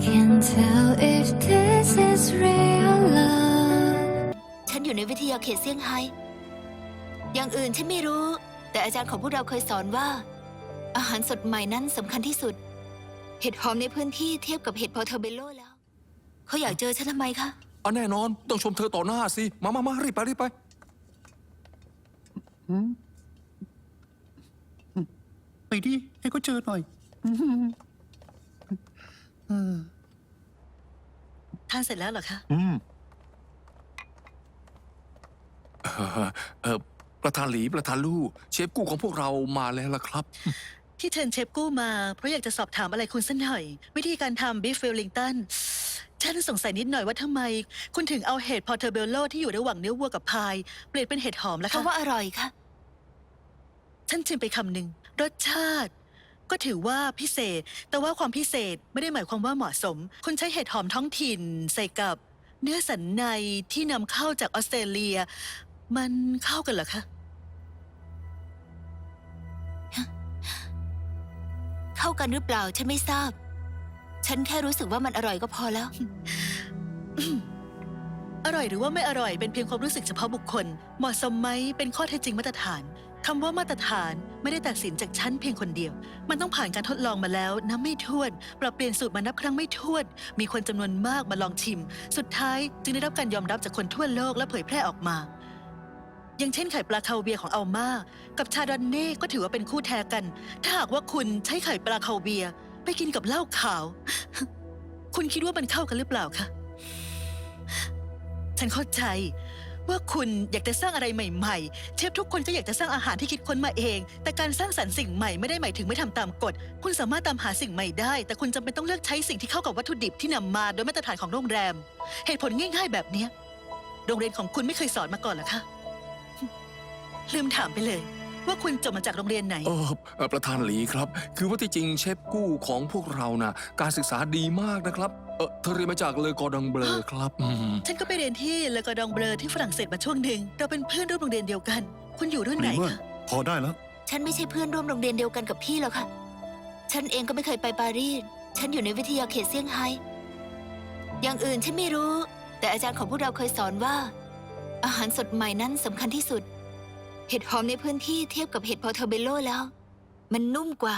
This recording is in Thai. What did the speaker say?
can tell if this is real love. ฉันอยู่ในวิทยาเขตเซี่ยงไฮ้อย่างอื่นฉันไม่รู้ แต่อาจารย์ของพวกเราเคยสอนว่า อาหารสดใหม่นั้นสำคัญที่สุด เห็ดหอมในพื้นที่เทียบกับเห็ดพอเทอร์เบโลแล้ว เขาอยากเจอฉันทำไมคะอะแน่นอน ต้องชมเธอต่อหน้าสิ มามามารีบไปรีบไป ไปดิ ให้เขาเจอหน่อย ทานเสร็จแล้วเหรอคะ อืมเออเออประธานหลีประธานลู่เชฟกู้ของพวกเรามาแล้วล่ะครับ ที่เชิญเชฟกู้มา เพราะอยากจะสอบถามอะไรคุณสักหน่อย วิธีการทำบิฟเวลลิงตันฉันสงสัยนิดหน่อยว่าทำไม คุณถึงเอาเห็ดพอเทอร์เบลโลที่อยู่ระหว่างเนื้อวัวกับพาย เปลี่ยนเป็นเห็ดหอมแล้วเขาคะว่าอร่อยค่ะ ฉันชิมไปคำหนึ่งรสชาติ ก็ถือว่าพิเศษ แต่ว่าความพิเศษไม่ได้หมายความว่าเหมาะสม คุณใช้เห็ดหอมท้องถิ่นใส่กับ เนื้อสันในที่นำเข้าจากออสเตรเลีย มันเข้ากันเหรอคะเข้ากันหรือเปล่าฉันไม่ทราบ ฉันแค่รู้สึกว่ามันอร่อยก็พอแล้ว อร่อยหรือว่าไม่อร่อยเป็นเพียงความรู้สึกเฉพาะบุคคล เหมาะสมไหมเป็นข้อเท็จจริงมาตรฐาน คำว่ามาตรฐานไม่ได้ตัดสินจากฉันเพียงคนเดียว มันต้องผ่านการทดลองมาแล้วนับไม่ถ้วน ปรับเปลี่ยนสูตรมานับครั้งไม่ถ้วน มีคนจำนวนมากมาลองชิม สุดท้ายจึงได้รับการยอมรับจากคนทั่วโลกและเผยแพร่ออกมา อย่างเช่นไข่ปลาคาเวียของอัลมากับชาดอนเน่ก็ถือว่าเป็นคู่แท้กัน ถ้าหากว่าคุณใช้ไข่ปลาคาเวีย ไปกินกับเหล้าขาว คุณคิดว่ามันเข้ากันหรือเปล่าคะฉันเข้าใจ ว่าคุณอยากจะสร้างอะไรใหม่ๆ เชฟทุกคนก็อยากจะสร้างอาหารที่คิดค้นมาเอง แต่การสร้างสรรค์สิ่งใหม่ไม่ได้หมายถึงไม่ทำตามกฎ คุณสามารถตามหาสิ่งใหม่ได้ แต่คุณจำเป็นต้องเลือกใช้สิ่งที่เข้ากับวัตถุดิบที่นำมาโดยมาตรฐานของโรงแรม เหตุผลง่าย ๆ แบบเนี้ยโรงเรียนของคุณไม่เคยสอนมาก่อนหรอคะลืมถามไปเลย ว่าคุณจบมาจากโรงเรียนไหนเออเอ่อประธานหลีครับ คือว่าที่จริงเชฟกู้ของพวกเราน่ะการศึกษาดีมากนะครับ เออเธอเรียนมาจากเลอกอร์ดองเบลอครับอืมฉันก็ไปเรียนที่เลอกอดองเบลอที่ฝรั่งเศสมาช่วงหนึ่งเราเป็นเพื่อนร่วมโรงเรียนเดียวกัน คุณอยู่รุ่นไหนดีมากคะพอได้แล้ว ฉันไม่ใช่เพื่อนร่วมโรงเรียนเดียวกันกับพี่หรอกค่ะ ฉันเองก็ไม่เคยไปปารีส ฉันอยู่ในวิทยาเขตเซี่ยงไฮ้ อย่างอื่นฉันไม่รู้ แต่อาจารย์ของพวกเราเคยสอนว่า อาหารสดใหม่นั้นสำคัญที่สุด เห็ดหอมในพื้นที่เทียบกับเห็ดพอเทอร์เบโลแล้ว มันนุ่มกว่า